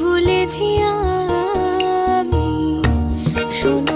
ভুলেছি আমি। শোনো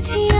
Chia